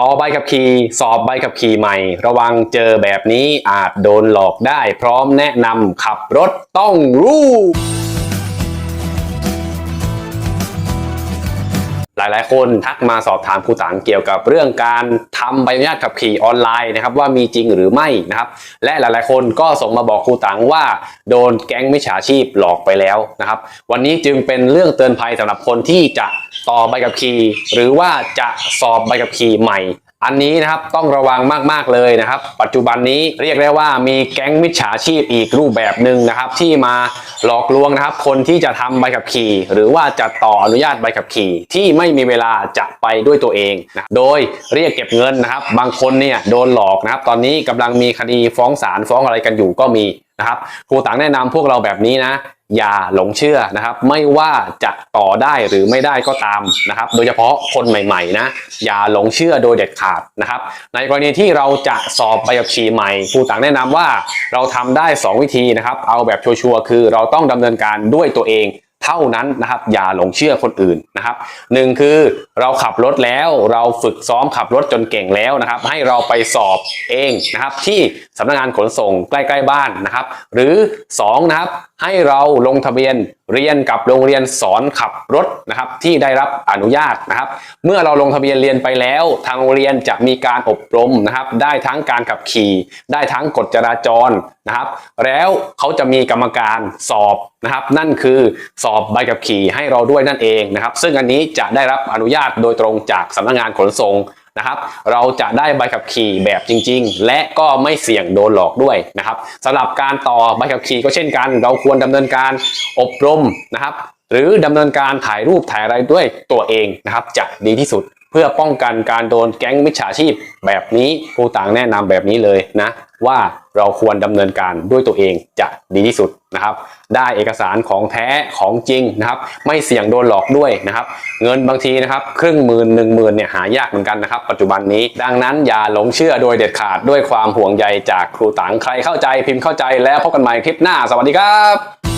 ต่อใบขับขี่สอบใบขับขี่ใหม่ ระวังเจอแบบนี้อาจโดนหลอกได้ พร้อมแนะนำขับรถต้องรู้ หลายๆ คนทักมาสอบถามครูตังเกี่ยวกับเรื่องการทำใบอนุญาตขับขี่ออนไลน์นะครับว่ามีจริงหรือไม่นะครับและหลายๆ คนก็ส่งมาบอกครูตังว่าโดนแก๊งมิจฉาชีพหลอกไปแล้วนะครับวันนี้จึงเป็นเรื่องเตือนภัยสำหรับคนที่จะต่อใบขับขี่ หรือว่าจะสอบใบขับขี่ใหม่ อันนี้นะครับต้องระวังมากๆเลยนะครับ ปัจจุบันนี้เรียกได้ว่ามีแก๊งมิจฉาชีพอีกรูปแบบหนึ่งนะครับ ที่มาหลอกลวงนะครับ คนที่จะทำใบขับขี่ หรือว่าจะต่ออนุญาตใบขับขี่ ที่ไม่มีเวลาจะไปด้วยตัวเองนะโดยเรียกเก็บเงินนะครับ บางคนเนี่ยโดนหลอกนะครับ ตอนนี้กำลังมีคดีฟ้องศาลฟ้องอะไรกันอยู่ก็มี นะครับครูต่างแนะนำพวกเราแบบนี้นะ อย่าหลงเชื่อนะครับ ไม่ว่าจะต่อได้หรือไม่ได้ก็ตามนะครับ โดยเฉพาะคนใหม่ๆนะอย่าหลงเชื่อโดยเด็ดขาดนะครับ ในกรณีที่เราจะสอบใบขับขี่ใหม่ครูต่างแนะนำว่าเราทำได้ 2 วิธีนะครับ เอาแบบชัวร์ๆคือเราต้องดำเนินการด้วยตัวเองเท่านั้นนะครับอย่าหลงเชื่อคนอื่นนะครับหนึ่งคือเราขับรถแล้วเราฝึกซ้อมขับรถจนเก่งแล้วนะครับ ให้เราไปสอบเองนะครับ ที่ สำนักงานขนส่งใกล้ๆบ้านนะครับ หรือสองนะครับให้เราลงทะเบียนเรียนกับโรงเรียนสอนขับรถนะครับที่ได้รับอนุญาตนะครับ เมื่อเราลงทะเบียนเรียนไปแล้ว ทางโรงเรียนจะมีการอบรมนะครับ ได้ทั้งการขับขี่ ได้ทั้งกฎจราจรนะครับ แล้วเขาจะมีกรรมการสอบนะครับ นั่นคือสอบใบขับขี่ให้เราด้วยนั่นเองนะครับ ซึ่งอันนี้จะได้รับอนุญาตโดยตรงจากสำนักงานขนส่ง นะครับ เราจะได้ใบขับขี่แบบจริง ๆ และก็ไม่เสี่ยงโดนหลอกด้วยนะครับสำหรับการต่อใบขับขี่ก็เช่นกัน เราควรดำเนินการอบรมนะครับ หรือดำเนินการถ่ายรูปถ่ายอะไรด้วยตัวเองนะครับจะดีที่สุด เพื่อป้องกันการโดนแก๊งมิจฉาชีพแบบนี้ครูต่างแนะนำแบบนี้เลยนะ ว่าเราควรดำเนินการด้วยตัวเองจะดีที่สุดนะครับ ได้เอกสารของแท้ของจริงนะครับ ไม่เสี่ยงโดนหลอกด้วยนะครับ เงินบางทีนะครับ ครึ่งหมื่นหนึ่งหมื่นเนี่ยหายากเหมือนกันนะครับ ปัจจุบันนี้ ดังนั้นอย่าหลงเชื่อโดยเด็ดขาดด้วยความห่วงใยจากครูตังใครเข้าใจพิมพ์เข้าใจแล้วพบกันใหม่คลิปหน้า สวัสดีครับ